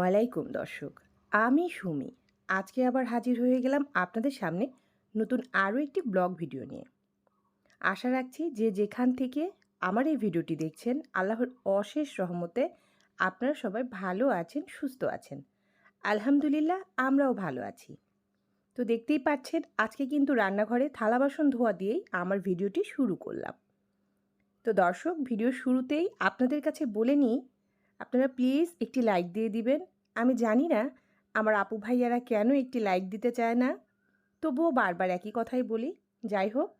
আলাইকুম দর্শক, আমি সুমি। আজকে আবার হাজির হয়ে গেলাম আপনাদের সামনে নতুন আরও একটি ব্লগ ভিডিও নিয়ে। আশা রাখছি যে যেখান থেকে আমার এই ভিডিওটি দেখছেন, আল্লাহর অশেষ রহমতে আপনারা সবাই ভালো আছেন, সুস্থ আছেন। আলহামদুলিল্লাহ, আমরাও ভালো আছি। তো দেখতেই পাচ্ছেন, আজকে কিন্তু রান্নাঘরে থালা বাসন ধোয়া দিয়েই আমার ভিডিওটি শুরু করলাম। তো দর্শক, ভিডিও শুরুতেই আপনাদের কাছে বলে নিই আপনারা প্লিজ একটি লাইক দিয়ে দিবেন। আমি জানি না আমার আপু ভাইয়ারা কেন একটি লাইক দিতে চায় না। তবুও বারবার একই কথাই বলি, যাই হোক,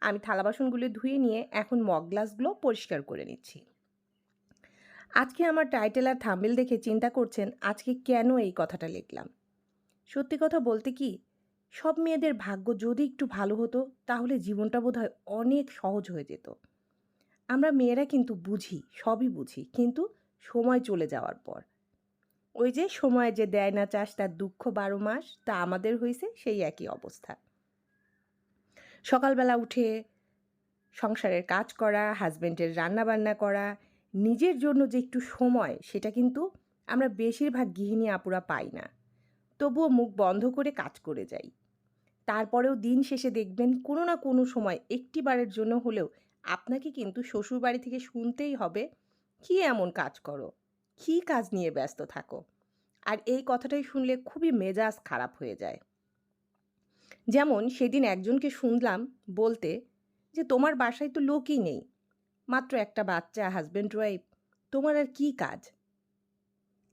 আমি থালা বাসনগুলো ধুয়ে নিয়ে এখন মগ গ্লাসগুলো পরিষ্কার করে নিচ্ছি। আজকে আমার টাইটেল আর থাম্বেল দেখে চিন্তা করছেন আজকে কেন এই কথাটা লিখলাম? সত্যি কথা বলতে কি, সব মেয়েদের ভাগ্য যদি একটু ভালো হতো, তাহলে জীবনটা বোধহয় অনেক সহজ হয়ে যেত। আমরা মেয়েরা কিন্তু বুঝি, সবই বুঝি, কিন্তু সময় চলে যাওয়ার পর। ওই যে সময় যে দেয় না চাষ, তার দুঃখ বারো মাস, তা আমাদের হয়েছে সেই একই অবস্থা। সকালবেলা উঠে সংসারের কাজ করা হাজব্যান্ডের রান্নাবান্না করা, নিজের জন্য যে একটু সময়, সেটা কিন্তু আমরা বেশিরভাগ গৃহিণী আপুরা পাই না। তবুও মুখ বন্ধ করে কাজ করে যাই। তারপরেও দিন শেষে দেখবেন কোনো না কোনো সময় একটি বারের জন্য হলেও আপনাকে কিন্তু শ্বশুরবাড়ি থেকে শুনতেই হবে কী এমন কাজ করো? কী কাজ নিয়ে ব্যস্ত থাকো? আর এই কথাটাই শুনলে খুবই মেজাজ খারাপ হয়ে যায়। যেমন সেদিন একজনকে শুনলাম বলতে যে, তোমার বাসায় তো লোকই নেই। মাত্র একটা বাচ্চা হাজব্যান্ড ওয়াইফ তোমার আর কী কাজ?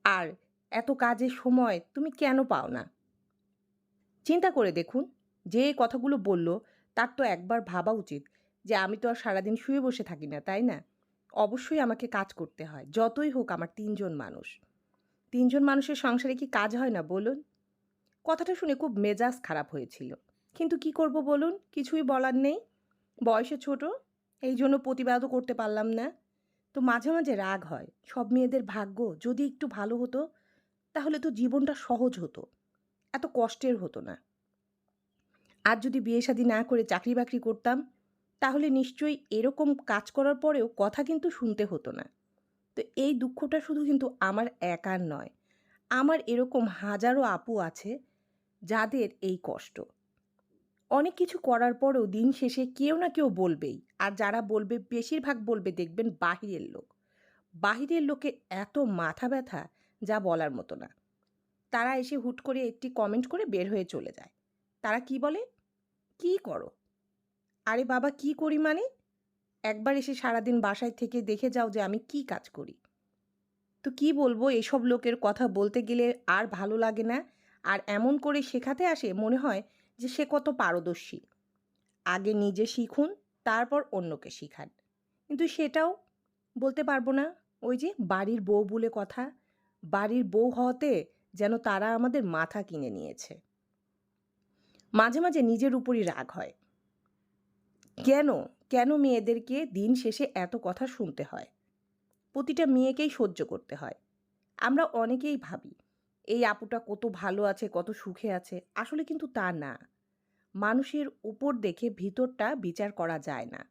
আর এত কাজের সময় তুমি কেন পাও না? চিন্তা করে দেখুন, যে কথাগুলো বলল তার তো একবার ভাবা উচিত যে, আমি তো আর সারাদিন শুয়ে বসে থাকি না, তাই না? অবশ্যই আমাকে কাজ করতে হয়, যতই হোক আমার তিনজন মানুষ। তিনজন মানুষের সংসারে কি কাজ হয় না বলুন? কথাটা শুনে খুব মেজাজ খারাপ হয়েছিল। কিন্তু কি করব বলুন? কিছুই বলার নেই। বয়সে ছোট, এই জন্য প্রতিবাদও করতে পারলাম না। তো মাঝে মাঝে রাগ হয়, সব মেয়েদের ভাগ্য যদি একটু ভালো হতো, তাহলে তো জীবনটা সহজ হতো, এত কষ্টের হতো না। আর যদি বিয়ে শাদী না করে চাকরি বাকরি করতাম তাহলে নিশ্চয়ই এরকম কাজ করার পরেও কথা কিন্তু শুনতে হতো না। তো এই দুঃখটা শুধু কিন্তু আমার একার নয়, আমার এরকম হাজারো আপু আছে যাদের এই কষ্ট। অনেক কিছু করার পরেও দিন শেষে কেউ না কেউ বলবেই, আর যারা বলবে বেশিরভাগ বলবে দেখবেন বাহিরের লোক। বাহিরের লোকে এত মাথা ব্যথা যা বলার মতো না। তারা এসে হুট করে একটি কমেন্ট করে বের হয়ে চলে যায়। তারা কি বলে? কি করো? আরে বাবা, কি করি মানে? একবার এসে সারাদিন বাসায় থেকে দেখে যাও যে আমি কি কাজ করি। তো কি বলব, এসব লোকের কথা বলতে গেলে আর ভালো লাগে না। আর এমন করে শেখাতে আসে মনে হয় যে সে কত পারদর্শী। আগে নিজে শিখুন, তারপর অন্যকে শিখান। কিন্তু সেটাও বলতে পারব না। ওই যে বাড়ির বউ বলে কথা, বাড়ির বউ হওয়াতে যেন তারা আমাদের মাথা কিনে নিয়েছে। মাঝে মাঝে নিজের উপরই রাগ হয়। কেন? কেন মেয়েদেরকে দিন শেষে এত কথা শুনতে হয়? প্রতিটা মেয়েকেই সহ্য করতে হয়। আমরা অনেকেই ভাবি, এই আপুটা কত ভালো আছে, কত সুখে আছে। আসলে কিন্তু তা না। মানুষের উপর দেখে ভিতরটা বিচার করা যায় না।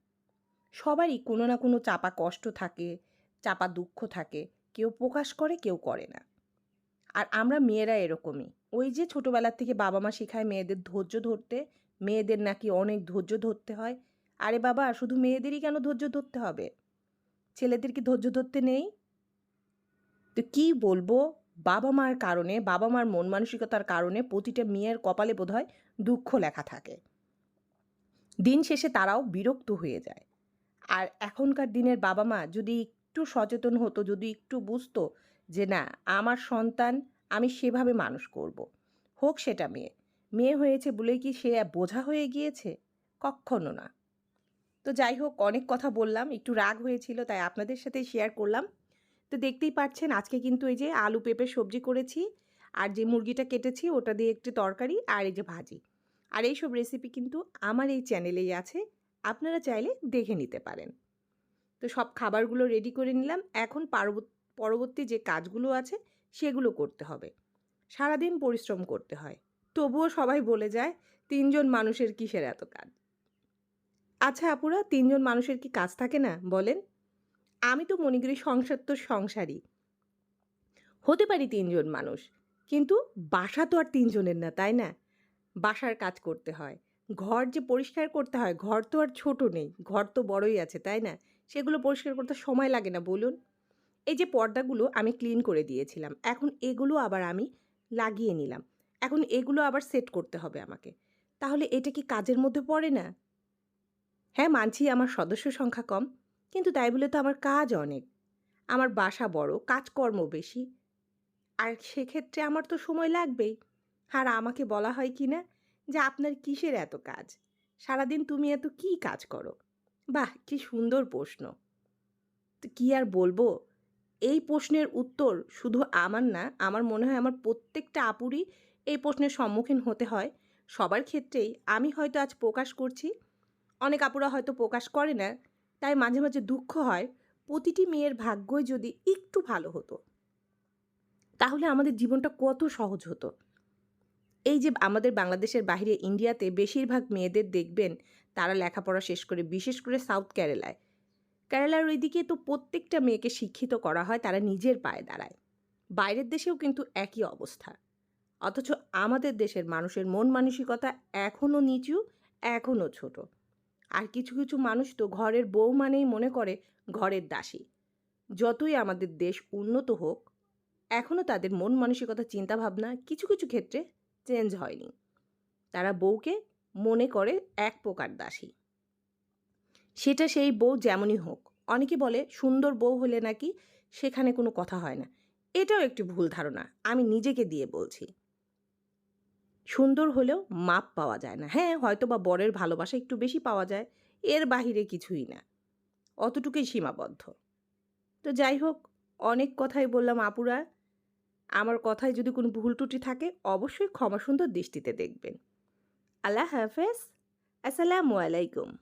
সবারই কোনো না কোনো চাপা কষ্ট থাকে, চাপা দুঃখ থাকে, কেউ প্রকাশ করে, কেউ করে না। আর আমরা মেয়েরা এরকমই। ওই যে ছোটোবেলার থেকে বাবা মা শেখায় মেয়েদের ধৈর্য ধরতে, মেয়েদের নাকি অনেক ধৈর্য ধরতে হয়। আরে বাবা, শুধু মেয়েদেরই কেন ধৈর্য ধরতে হবে? ছেলেদের কি ধৈর্য ধরতে নেই? তো কী বলব? বাবা মার কারণে, বাবা মার মন মানসিকতার কারণে প্রতিটা মেয়ের কপালে বোধহয় দুঃখ লেখা থাকে। দিন শেষে তারাও বিরক্ত হয়ে যায়। আর এখনকার দিনের বাবা মা যদি একটু সচেতন হতো, যদি একটু বুঝতো যে না, আমার সন্তান আমি সেভাবে মানুষ করব। হোক সেটা মেয়ে। মেয়ে হয়েছে বলে কি সে বোঝা হয়ে গিয়েছে? কখনো না। তো যাই হোক, অনেক কথা বললাম, একটু রাগ হয়েছিল, তাই আপনাদের সাথে শেয়ার করলাম। তো দেখতেই পাচ্ছেন, আজকে কিন্তু এই যে আলু পেঁপে সবজি করেছি, আর যে মুরগিটা কেটেছি, ওটা দিয়ে একটু তরকারি, আর এই যে ভাজি। আর এইসব রেসিপি কিন্তু আমার এই চ্যানেলেই আছে, আপনারা চাইলে দেখে নিতে পারেন। তো সব খাবারগুলো রেডি করে নিলাম, এখন পরবর্তী যে কাজগুলো আছে, সেগুলো করতে হবে। সারাদিন পরিশ্রম করতে হয়। তবুও সবাই বলে যায়, তিনজন মানুষের কিসের এত কাজ? আচ্ছা আপুরা, তিনজন মানুষের কি কাজ থাকে না? বলেন। আমি তো মনে করি সংসার তো সংসারই। হতে পারি তিনজন মানুষ, কিন্তু বাসা তো আর তিনজনের না, তাই না? বাসার কাজ করতে হয়, ঘর যে পরিষ্কার করতে হয়, ঘর তো আর ছোট নেই, ঘর তো বড়ই আছে, তাই না? সেগুলো পরিষ্কার করতে সময় লাগে না, বলুন। এই যে পর্দাগুলো আমি ক্লিন করে দিয়েছিলাম, এখন এগুলো আবার আমি লাগিয়ে নিলাম, এখন এগুলো আবার সেট করতে হবে আমাকে। তাহলে এটা কি কাজের মধ্যে পড়ে না? হ্যাঁ মানছি আমার সদস্য সংখ্যা কম, কিন্তু তাই বলে তো আমার কাজ অনেক। আমার বাসা বড়, কাজকর্ম বেশি। আর সেক্ষেত্রে আমার তো সময় লাগবেই। আর আমাকে বলা হয় কি না, যে আপনার কিসের এত কাজ? সারাদিন তুমি এত কী কাজ করো? বাহ, কি সুন্দর প্রশ্ন। কী আর বলব? এই প্রশ্নের উত্তর শুধু আমার না, আমার মনে হয় আমার প্রত্যেকটা আপুরই এই প্রশ্নের সম্মুখীন হতে হয়। সবার ক্ষেত্রেই আমি হয়তো আজ প্রকাশ করছি অনেক আপুরা হয়তো প্রকাশ করে না, তাই মাঝে মাঝে দুঃখ হয়। প্রতিটি মেয়ের ভাগ্যই যদি একটু ভালো হতো, তাহলে আমাদের জীবনটা কত সহজ হতো। এই যে আমাদের বাংলাদেশের বাইরে ইন্ডিয়াতে বেশিরভাগ মেয়েদের দেখবেন, তারা লেখাপড়া শেষ করে, বিশেষ করে সাউথ কেরালায়। কেরালার ওইদিকে তো প্রত্যেকটা মেয়েকে শিক্ষিত করা হয়, তারা নিজের পায়ে দাঁড়ায়। বাইরের দেশেও কিন্তু একই অবস্থা। অথচ আমাদের দেশের মানুষের মন মানসিকতা এখনও নিচু, এখনও ছোট। আর কিছু কিছু মানুষ তো ঘরের বউ মানেই মনে করে ঘরের দাসী। যতই আমাদের দেশ উন্নত হোক এখনও তাদের মন মানসিকতা, চিন্তাভাবনা কিছু কিছু ক্ষেত্রে চেঞ্জ হয়নি। তারা বউকে মনে করে এক প্রকার দাসী। সেটা সেই বউ যেমনই হোক, অনেকে বলে সুন্দর বউ হলে নাকি সেখানে কোনো কথা হয় না। এটাও একটি ভুল ধারণা, আমি নিজেকে দিয়ে বলছি। সুন্দর হলেও মাপ পাওয়া যায় না। হ্যাঁ হয়তো বা বরের ভালোবাসা একটু বেশি পাওয়া যায়, এর বাহিরে কিছুই না। অতটুকুই সীমাবদ্ধ। তো যাই হোক, অনেক কথাই বললাম আপুরা। আমার কথায় যদি কোনো ভুল টুটি থাকে, অবশ্যই ক্ষমা সুন্দর দৃষ্টিতে দেখবেন। আল্লাহ হাফেজ। আসসালামু আলাইকুম।